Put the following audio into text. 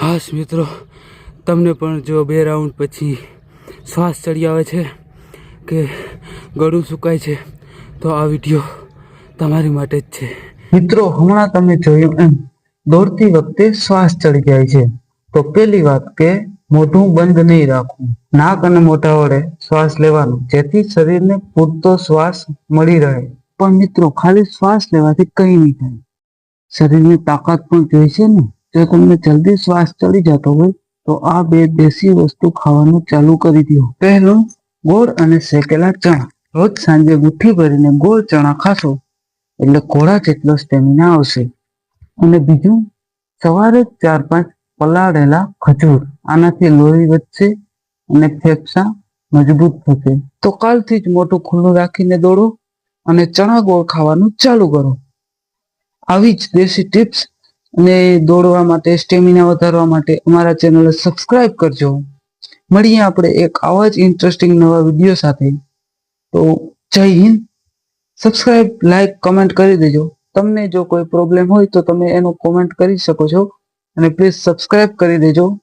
હાશ મિત્રો, તમને પણ જો બે રાઉન્ડ પછી શ્વાસ ચડી આવે છે કે ગળું સુકાય છે, તો આ વીડિયો તમારી માટે જ છે. મિત્રો, હમણાં તમે જોયું એમ, દોડતી વખતે શ્વાસ ચડી જાય છે. તો પેલી વાત કે, મોઢું બંધ નહીં રાખવું. નાક અને મોઢા વડે શ્વાસ લેવાનો, જેથી શરીરને પૂરતો શ્વાસ મળી રહે. પણ મિત્રો, ખાલી શ્વાસ લેવાથી કંઈ નહીં થાય. શરીરની તાકાત પણ જોઈએ છે ને? જો તમને જલ્દી શ્વાસ ચડી જતો હોય, તો આ બે દેશી વસ્તુ ખાવાનું ચાલુ કરી દો. પહેલું, ગોળ અને શેકેલા ચણા. રોજ સાંજે મુઠ્ઠી ભરીને ગોળ ચણા ખાશો, એટલે ઘોડા જેટલો સ્ટેમિના આવશે. અને બીજું, સવારે ચાર પાંચ પલાળેલા ખજૂર. આનાથી લોહી વધશે અને ફેફસા મજબૂત થશે. તો કાલથી જ મોટું ખુલ્લું રાખીને દોડો અને ચણા ગોળ ખાવાનું ચાલુ કરો. આવી જ દેશી ટિપ્સ અને દોડવા માટે સ્ટેમિના વધારવા માટે અમારા ચેનલ સબસ્ક્રાઇબ કરજો. મળીએ આપણે એક આવા જ ઇન્ટરેસ્ટિંગ નવા વીડિયો સાથે. તો જય હિન્દ. સબસ્ક્રાઇબ લાઈક કમેન્ટ કરી દેજો. તમને જો કોઈ પ્રોબ્લેમ હોય તો તમે એનો કોમેન્ટ કરી શકો છો. અને પ્લીઝ સબસ્ક્રાઇબ કરી દેજો.